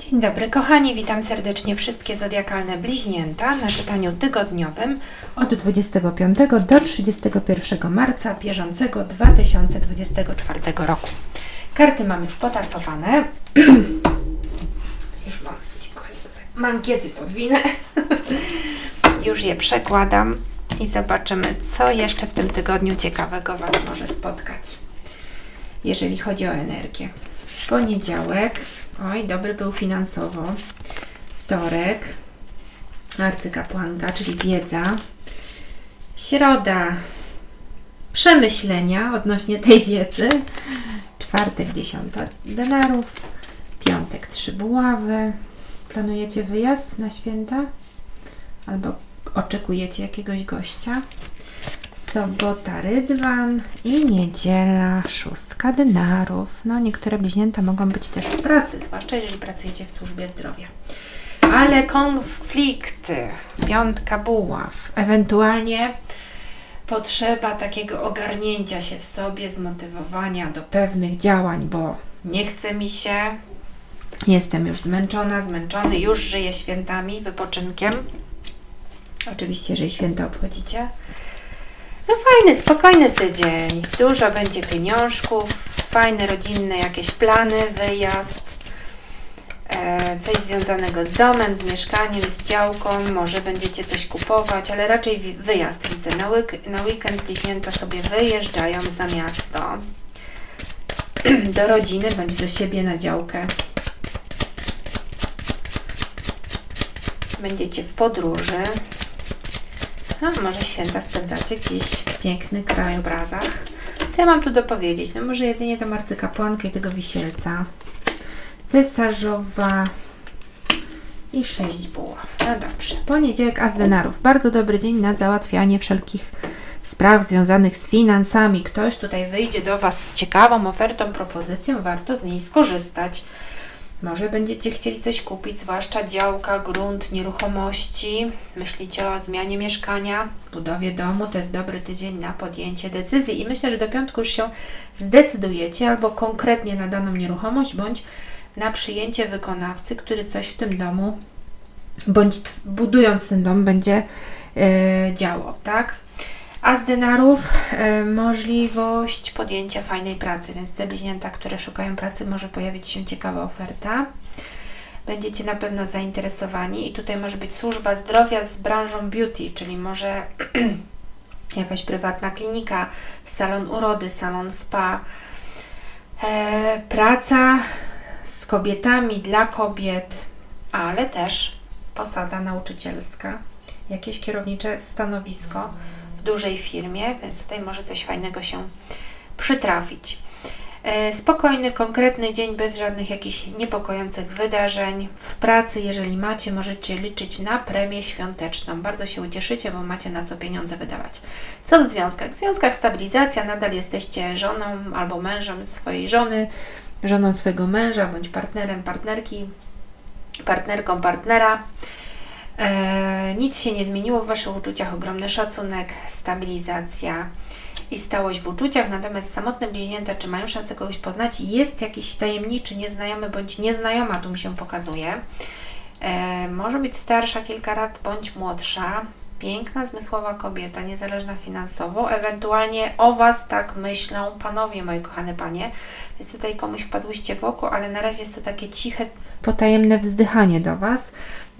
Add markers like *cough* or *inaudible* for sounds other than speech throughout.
Dzień dobry kochani, witam serdecznie wszystkie zodiakalne bliźnięta na czytaniu tygodniowym od 25 do 31 marca bieżącego 2024 roku. Karty mam już potasowane. *clears throat* już mam, dziękuję, mankiety podwinę. *laughs* już je przekładam i zobaczymy, co jeszcze w tym tygodniu ciekawego Was może spotkać, jeżeli chodzi o energię. Poniedziałek, oj, dobry był finansowo. Wtorek, arcykapłanka, czyli wiedza. Środa, przemyślenia odnośnie tej wiedzy. Czwartek, dziesiąta denarów. Piątek, trzy buławy. Planujecie wyjazd na święta? Albo oczekujecie jakiegoś gościa? Sobota rydwan i niedziela szóstka denarów. No, niektóre bliźnięta mogą być też w pracy, zwłaszcza jeżeli pracujecie w służbie zdrowia. Ale konflikty, piątka buław, ewentualnie potrzeba takiego ogarnięcia się w sobie, zmotywowania do pewnych działań, bo nie chce mi się, jestem już zmęczona, zmęczony, już żyję świętami, wypoczynkiem. Oczywiście, jeżeli święta obchodzicie. No fajny, spokojny tydzień. Dużo będzie pieniążków, fajne rodzinne jakieś plany, wyjazd, e, coś związanego z domem, z mieszkaniem, z działką. Może będziecie coś kupować, ale raczej wyjazd widzę. Na, week- na weekend bliźnięta sobie wyjeżdżają za miasto. *clears throat* Do rodziny bądź do siebie na działkę. Będziecie w podróży. A może święta spędzacie gdzieś w pięknych krajobrazach. Co ja mam tu dopowiedzieć? No może jedynie tą arcykapłankę i tego wisielca. Cesarzowa i sześć buław. No dobrze. Poniedziałek As denarów. Bardzo dobry dzień na załatwianie wszelkich spraw związanych z finansami. Ktoś tutaj wyjdzie do Was z ciekawą ofertą, propozycją. Warto z niej skorzystać. Może będziecie chcieli coś kupić, zwłaszcza działka, grunt, nieruchomości. Myślicie o zmianie mieszkania, budowie domu. To jest dobry tydzień na podjęcie decyzji i myślę, że do piątku już się zdecydujecie albo konkretnie na daną nieruchomość, bądź na przyjęcie wykonawcy, który coś w tym domu, bądź budując ten dom, będzie yy, działał, tak? A z denarów e, możliwość podjęcia fajnej pracy, więc te bliźnięta, które szukają pracy, może pojawić się ciekawa oferta. Będziecie na pewno zainteresowani i tutaj może być służba zdrowia z branżą beauty, czyli może *clears throat* jakaś prywatna klinika, salon urody, salon spa, e, praca z kobietami, dla kobiet, ale też posada nauczycielska, jakieś kierownicze stanowisko w dużej firmie, więc tutaj może coś fajnego się przytrafić. E, Spokojny, konkretny dzień bez żadnych jakichś niepokojących wydarzeń. W pracy, jeżeli macie, możecie liczyć na premię świąteczną. Bardzo się ucieszycie, bo macie na co pieniądze wydawać. Co w związkach? W związkach stabilizacja, nadal jesteście żoną albo mężem swojej żony, żoną swojego męża bądź partnerem, partnerki, partnerką, partnera. E, nic się nie zmieniło w Waszych uczuciach, ogromny szacunek, stabilizacja i stałość w uczuciach, natomiast samotne bliźnięta, czy mają szansę kogoś poznać, jest jakiś tajemniczy, nieznajomy bądź nieznajoma, tu mi się pokazuje. E, może być starsza kilka lat bądź młodsza, piękna, zmysłowa kobieta, niezależna finansowo, ewentualnie o Was tak myślą panowie, moje kochane panie, więc tutaj komuś wpadłyście w oko, ale na razie jest to takie ciche, potajemne wzdychanie do Was.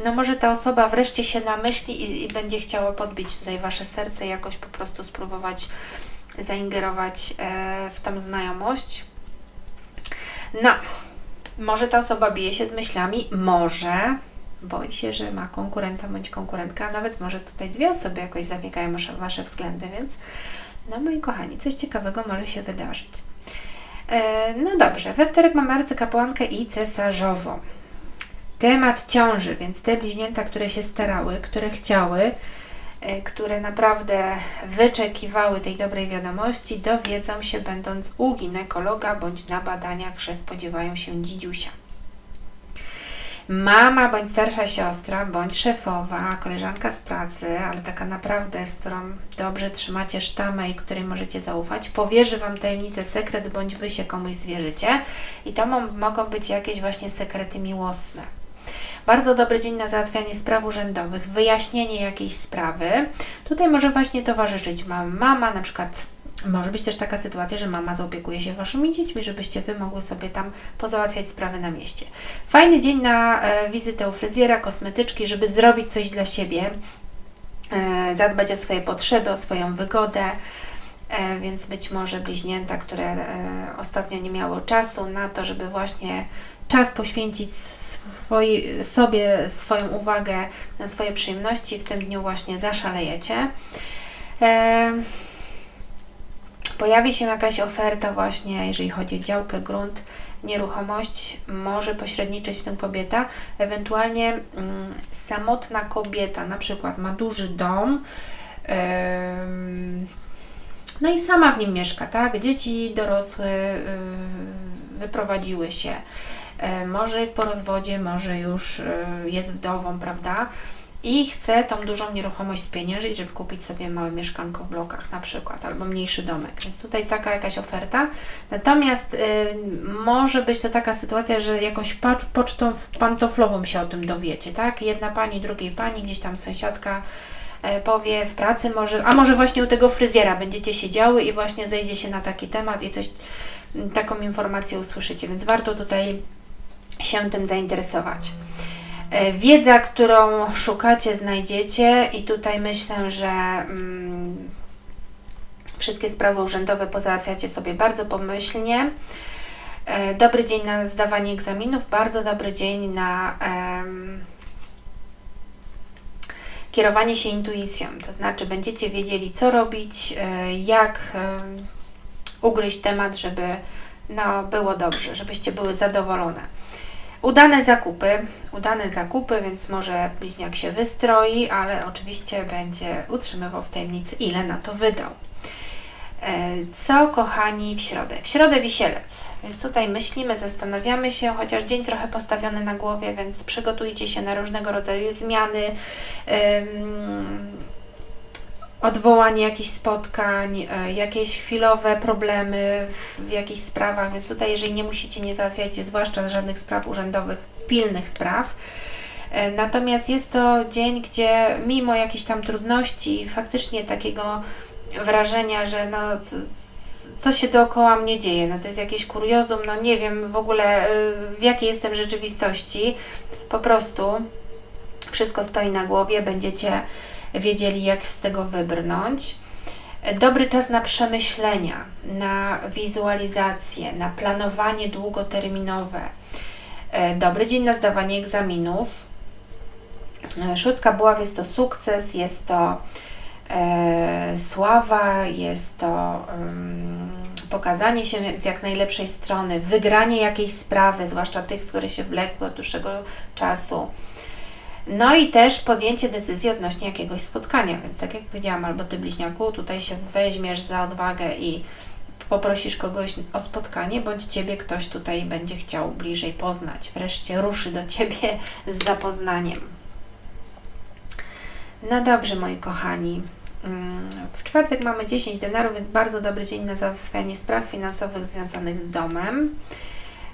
No może ta osoba wreszcie się namyśli i, i będzie chciała podbić tutaj Wasze serce, jakoś po prostu spróbować zaingerować e, w tą znajomość. No, może ta osoba bije się z myślami, może boi się, że ma konkurenta bądź konkurentkę, a nawet może tutaj dwie osoby jakoś zabiegają o Wasze względy, więc no moi kochani, coś ciekawego może się wydarzyć. E, no dobrze, we wtorek mamy arcykapłankę i cesarzową temat ciąży, więc te bliźnięta, które się starały, które chciały, e, które naprawdę wyczekiwały tej dobrej wiadomości, dowiedzą się, będąc u ginekologa bądź na badaniach, że spodziewają się dzidziusia. Mama bądź starsza siostra, bądź szefowa, koleżanka z pracy, ale taka naprawdę, z którą dobrze trzymacie sztamę i której możecie zaufać, powierzy Wam tajemnicę, sekret, bądź Wy się komuś zwierzycie. I to mo- mogą być jakieś właśnie sekrety miłosne. Bardzo dobry dzień na załatwianie spraw urzędowych, wyjaśnienie jakiejś sprawy. Tutaj może właśnie towarzyszyć mam mama, na przykład może być też taka sytuacja, że mama zaopiekuje się Waszymi dziećmi, żebyście Wy mogły sobie tam pozałatwiać sprawy na mieście. Fajny dzień na e, wizytę u fryzjera, kosmetyczki, żeby zrobić coś dla siebie, e, zadbać o swoje potrzeby, o swoją wygodę. E, więc być może bliźnięta, które e, ostatnio nie miało czasu na to, żeby właśnie czas poświęcić sobie, swoją uwagę na swoje przyjemności, w tym dniu właśnie zaszalejecie. E, pojawi się jakaś oferta właśnie, jeżeli chodzi o działkę, grunt, nieruchomość, może pośredniczyć w tym kobieta, ewentualnie mm, samotna kobieta, na przykład ma duży dom, no i sama w nim mieszka, tak? Dzieci dorosłe y, wyprowadziły się. E, Może jest po rozwodzie, może już y, jest wdową, prawda? I chce tą dużą nieruchomość spieniężyć, żeby kupić sobie małe mieszkanko w blokach na przykład, albo mniejszy domek. Więc tutaj taka jakaś oferta. Natomiast y, może być to taka sytuacja, że jakąś pocztą pantoflową się o tym dowiecie, tak? Jedna pani, drugiej pani, gdzieś tam sąsiadka e, powie w pracy może, a może właśnie u tego fryzjera będziecie siedziały i właśnie zejdzie się na taki temat i coś, taką informację usłyszycie, więc warto tutaj się tym zainteresować. E, Wiedza, którą szukacie, znajdziecie i tutaj myślę, że mm, wszystkie sprawy urzędowe pozałatwiacie sobie bardzo pomyślnie. E, Dobry dzień na zdawanie egzaminów, bardzo dobry dzień na kierowanie się intuicją, to znaczy będziecie wiedzieli, co robić, e, jak ugryźć temat, żeby no, było dobrze, żebyście były zadowolone. Udane zakupy, udane zakupy, więc może bliźniak się wystroi, ale oczywiście będzie utrzymywał w tajemnicy, ile na to wydał. E, Co, kochani, w środę? W środę wisielec, więc tutaj myślimy, zastanawiamy się, chociaż dzień trochę postawiony na głowie, więc przygotujcie się na różnego rodzaju zmiany, ym, odwołanie jakichś spotkań, e, jakieś chwilowe problemy w, w jakichś sprawach, więc tutaj jeżeli nie musicie, nie załatwiajcie zwłaszcza żadnych spraw urzędowych, pilnych spraw. E, Natomiast jest to dzień, gdzie mimo jakichś tam trudności, faktycznie takiego wrażenia, że no co się dookoła mnie dzieje, no to jest jakieś kuriozum, no nie wiem w ogóle y, w jakiej jestem rzeczywistości, po prostu wszystko stoi na głowie, będziecie wiedzieli, jak z tego wybrnąć. Dobry czas na przemyślenia, na wizualizację, na planowanie długoterminowe. E, Dobry dzień na zdawanie egzaminów. E, Szóstka buław jest to sukces, jest to e, sława, jest to ym, pokazanie się z jak najlepszej strony, wygranie jakiejś sprawy, zwłaszcza tych, które się wlekły od dłuższego czasu. No i też podjęcie decyzji odnośnie jakiegoś spotkania, więc tak jak powiedziałam, albo Ty bliźniaku, tutaj się weźmiesz za odwagę i poprosisz kogoś o spotkanie, bądź Ciebie ktoś tutaj będzie chciał bliżej poznać. Wreszcie ruszy do Ciebie z zapoznaniem. No dobrze, moi kochani. Mm, W czwartek mamy 10 denarów, więc bardzo dobry dzień na załatwianie spraw finansowych związanych z domem.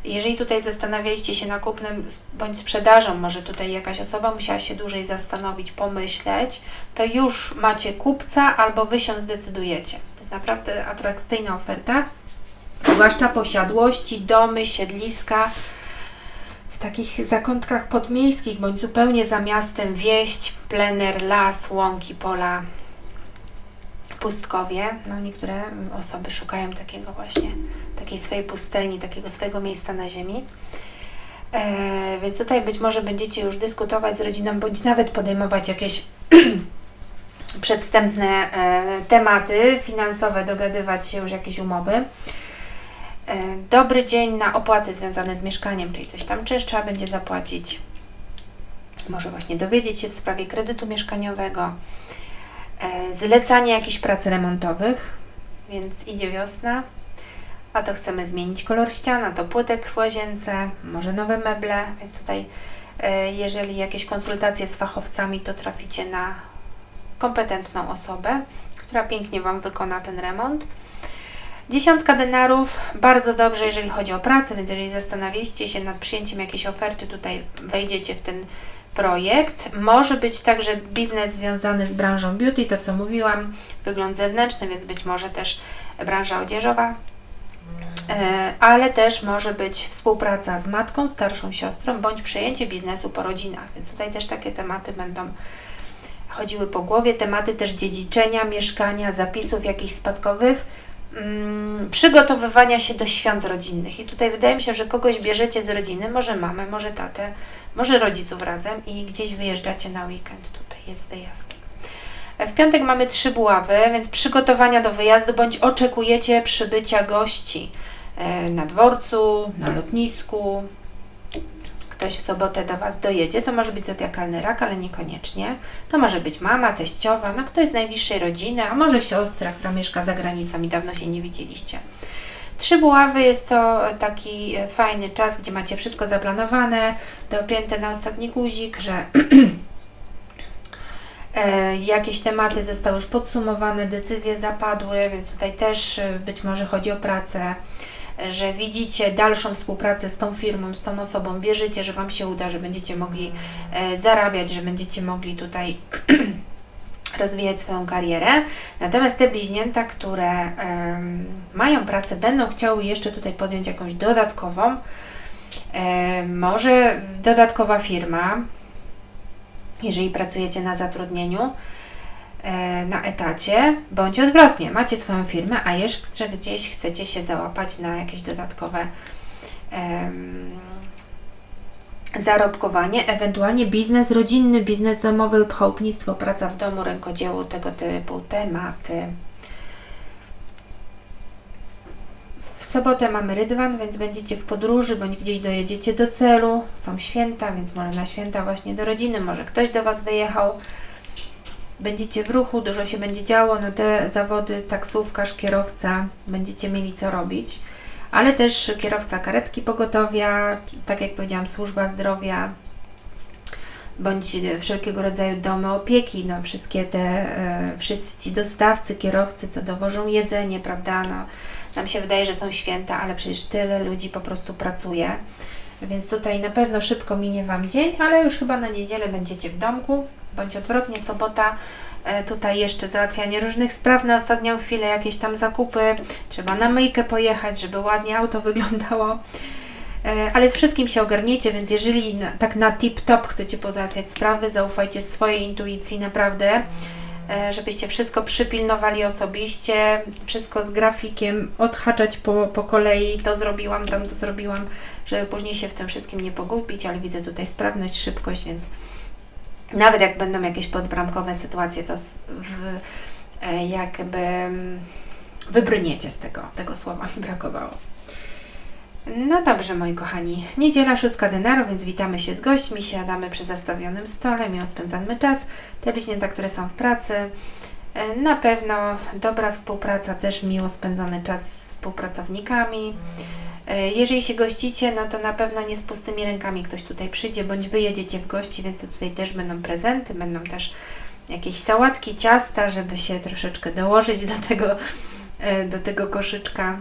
Jeżeli tutaj zastanawialiście się na kupnem bądź sprzedażą, może tutaj jakaś osoba musiała się dłużej zastanowić, pomyśleć, to już macie kupca albo Wy się zdecydujecie. To jest naprawdę atrakcyjna oferta, zwłaszcza posiadłości, domy, siedliska w takich zakątkach podmiejskich bądź zupełnie za miastem, wieść, plener, las, łąki, pola, pustkowie. No niektóre osoby szukają takiego właśnie, takiej swojej pustelni, takiego swojego miejsca na ziemi. E, więc tutaj być może będziecie już dyskutować z rodziną, bądź nawet podejmować jakieś *clears throat* przedwstępne e, tematy finansowe, dogadywać się już jakieś umowy. E, Dobry dzień na opłaty związane z mieszkaniem, czyli coś tam czyż trzeba będzie zapłacić. Może właśnie dowiedzieć się w sprawie kredytu mieszkaniowego. E, Zlecanie jakichś prac remontowych, więc idzie wiosna. A to chcemy zmienić kolor ścian, a to płytek w łazience, może nowe meble, więc tutaj E, Jeżeli jakieś konsultacje z fachowcami, to traficie na kompetentną osobę, która pięknie Wam wykona ten remont. Dziesiątka denarów, bardzo dobrze, jeżeli chodzi o pracę, więc jeżeli zastanawialiście się nad przyjęciem jakiejś oferty, tutaj wejdziecie w ten projekt. Może być także biznes związany z branżą beauty, to co mówiłam, wygląd zewnętrzny, więc być może też branża odzieżowa, ale też może być współpraca z matką, starszą siostrą, bądź przejęcie biznesu po rodzinach, więc tutaj też takie tematy będą chodziły po głowie, tematy też dziedziczenia, mieszkania, zapisów jakichś spadkowych, mm, przygotowywania się do świąt rodzinnych. I tutaj wydaje mi się, że kogoś bierzecie z rodziny, może mamę, może tatę, może rodziców razem i gdzieś wyjeżdżacie na weekend. Tutaj jest wyjazd. W piątek mamy trzy buławy, więc przygotowania do wyjazdu, bądź oczekujecie przybycia gości e, na dworcu, na lotnisku. Ktoś w sobotę do Was dojedzie, to może być zodiakalny rak, ale niekoniecznie. To może być mama, teściowa, no ktoś z najbliższej rodziny, a może siostra, która mieszka za granicą i dawno się nie widzieliście. Trzy buławy jest to taki e, fajny czas, gdzie macie wszystko zaplanowane, dopięte na ostatni guzik, że *clears throat* E, Jakieś tematy zostały już podsumowane, decyzje zapadły, więc tutaj też e, być może chodzi o pracę, e, że widzicie dalszą współpracę z tą firmą, z tą osobą, wierzycie, że Wam się uda, że będziecie mogli e, zarabiać, że będziecie mogli tutaj *clears throat* rozwijać swoją karierę. Natomiast te bliźnięta, które mają pracę, będą chciały jeszcze tutaj podjąć jakąś dodatkową, e, może dodatkowa firma, jeżeli pracujecie na zatrudnieniu, na etacie, bądź odwrotnie, macie swoją firmę, a jeszcze gdzieś chcecie się załapać na jakieś dodatkowe em, zarobkowanie, ewentualnie biznes rodzinny, biznes domowy, chałupnictwo, praca w domu, rękodzieło, tego typu tematy. W sobotę mamy rydwan, więc będziecie w podróży bądź gdzieś dojedziecie do celu. Są święta, więc może na święta właśnie do rodziny, może ktoś do Was wyjechał. Będziecie w ruchu, dużo się będzie działo. No te zawody, taksówkarz, kierowca, będziecie mieli co robić. Ale też kierowca karetki pogotowia, tak jak powiedziałam, służba zdrowia, bądź wszelkiego rodzaju domy opieki, no wszystkie te, e, wszyscy ci dostawcy, kierowcy, co dowożą jedzenie, prawda, no nam się wydaje, że są święta, ale przecież tyle ludzi po prostu pracuje, więc tutaj na pewno szybko minie Wam dzień, ale już chyba na niedzielę będziecie w domku, bądź odwrotnie, sobota, e, tutaj jeszcze załatwianie różnych spraw na ostatnią chwilę, jakieś tam zakupy, trzeba na myjkę pojechać, żeby ładnie auto wyglądało. E, Ale z wszystkim się ogarniecie, więc jeżeli tak na tip-top chcecie pozałatwiać sprawy, zaufajcie swojej intuicji naprawdę, e, żebyście wszystko przypilnowali osobiście, wszystko z grafikiem, odhaczać po, po kolei, to zrobiłam, tam to zrobiłam, żeby później się w tym wszystkim nie pogubić, ale widzę tutaj sprawność, szybkość, więc nawet jak będą jakieś podbramkowe sytuacje, to w, e, jakby mm, wybrniecie z tego, tego słowa mi *laughs* brakowało. No dobrze, moi kochani. Niedziela, szóstka denarów, więc witamy się z gośćmi, siadamy przy zastawionym stole, miło spędzamy czas. Te bliźnięta, które są w pracy, e, na pewno dobra współpraca, też miło spędzony czas z współpracownikami. E, Jeżeli się gościcie, no to na pewno nie z pustymi rękami ktoś tutaj przyjdzie, bądź wyjedziecie w gości, więc to tutaj też będą prezenty, będą też jakieś sałatki, ciasta, żeby się troszeczkę dołożyć do tego, e, do tego koszyczka.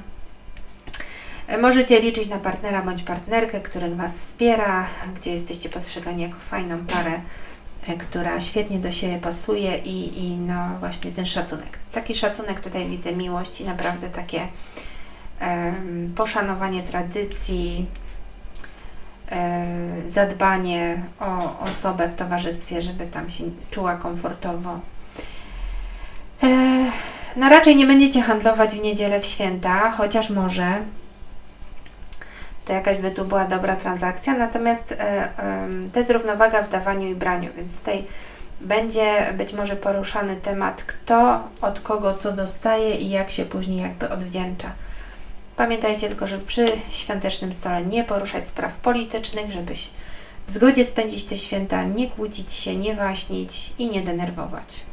E, Możecie liczyć na partnera bądź partnerkę, który Was wspiera, gdzie jesteście postrzegani jako fajną parę, która świetnie do siebie pasuje i, i no właśnie ten szacunek. Taki szacunek tutaj widzę, miłość i naprawdę takie poszanowanie tradycji, zadbanie o osobę w towarzystwie, żeby tam się czuła komfortowo. No raczej nie będziecie handlować w niedzielę w święta, chociaż może to jakaś by tu była dobra transakcja, natomiast e, to jest równowaga w dawaniu i braniu, więc tutaj będzie być może poruszany temat, kto od kogo co dostaje i jak się później jakby odwdzięcza. Pamiętajcie tylko, żeby przy świątecznym stole nie poruszać spraw politycznych, żebyś w zgodzie spędzić te święta, nie kłócić się, nie waśnić i nie denerwować.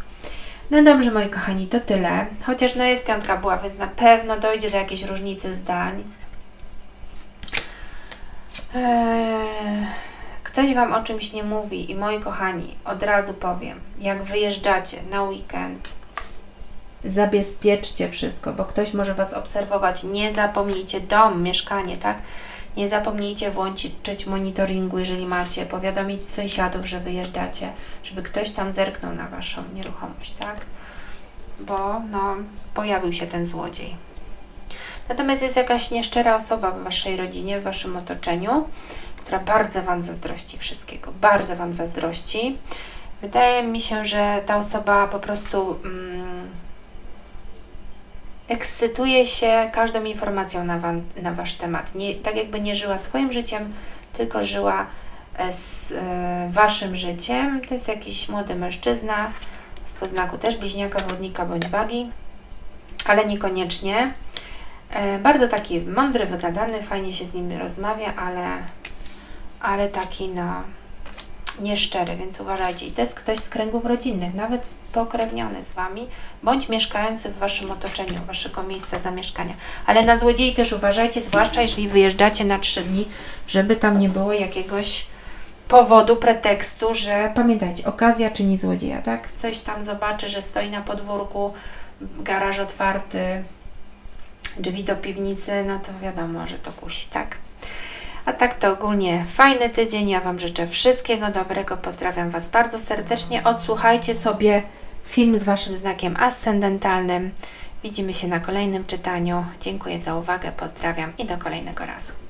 No dobrze, moi kochani, to tyle. Chociaż no jest piątka była, więc na pewno dojdzie do jakiejś różnicy zdań. Eee, ktoś Wam o czymś nie mówi i moi kochani, od razu powiem, jak wyjeżdżacie na weekend, zabezpieczcie wszystko, bo ktoś może Was obserwować. Nie zapomnijcie dom, mieszkanie, tak? Nie zapomnijcie włączyć monitoringu, jeżeli macie, powiadomić sąsiadów, że wyjeżdżacie, żeby ktoś tam zerknął na Waszą nieruchomość, tak? Bo no, pojawił się ten złodziej. Natomiast jest jakaś nieszczera osoba w Waszej rodzinie, w Waszym otoczeniu, która bardzo Wam zazdrości wszystkiego, bardzo Wam zazdrości. Wydaje mi się, że ta osoba po prostu mm, ekscytuje się każdą informacją na, wam, na Wasz temat. Nie, tak jakby nie żyła swoim życiem, tylko żyła e, z e, Waszym życiem. To jest jakiś młody mężczyzna z poznaku też bliźniaka, wodnika bądź wagi, ale niekoniecznie. E, bardzo taki mądry, wygadany, fajnie się z nim rozmawia, ale, ale taki no nieszczery, więc uważajcie. I to jest ktoś z kręgów rodzinnych, nawet spokrewniony z Wami, bądź mieszkający w Waszym otoczeniu, Waszego miejsca zamieszkania. Ale na złodziei też uważajcie, zwłaszcza jeżeli wyjeżdżacie na trzy dni, żeby tam nie było jakiegoś powodu, pretekstu, że pamiętajcie, okazja czyni złodzieja, tak? Coś tam zobaczy, że stoi na podwórku, garaż otwarty, drzwi do piwnicy, no to wiadomo, że to kusi, tak? A tak to ogólnie fajny tydzień. Ja Wam życzę wszystkiego dobrego. Pozdrawiam Was bardzo serdecznie. Odsłuchajcie sobie film z Waszym znakiem ascendentalnym. Widzimy się na kolejnym czytaniu. Dziękuję za uwagę, pozdrawiam i do kolejnego razu.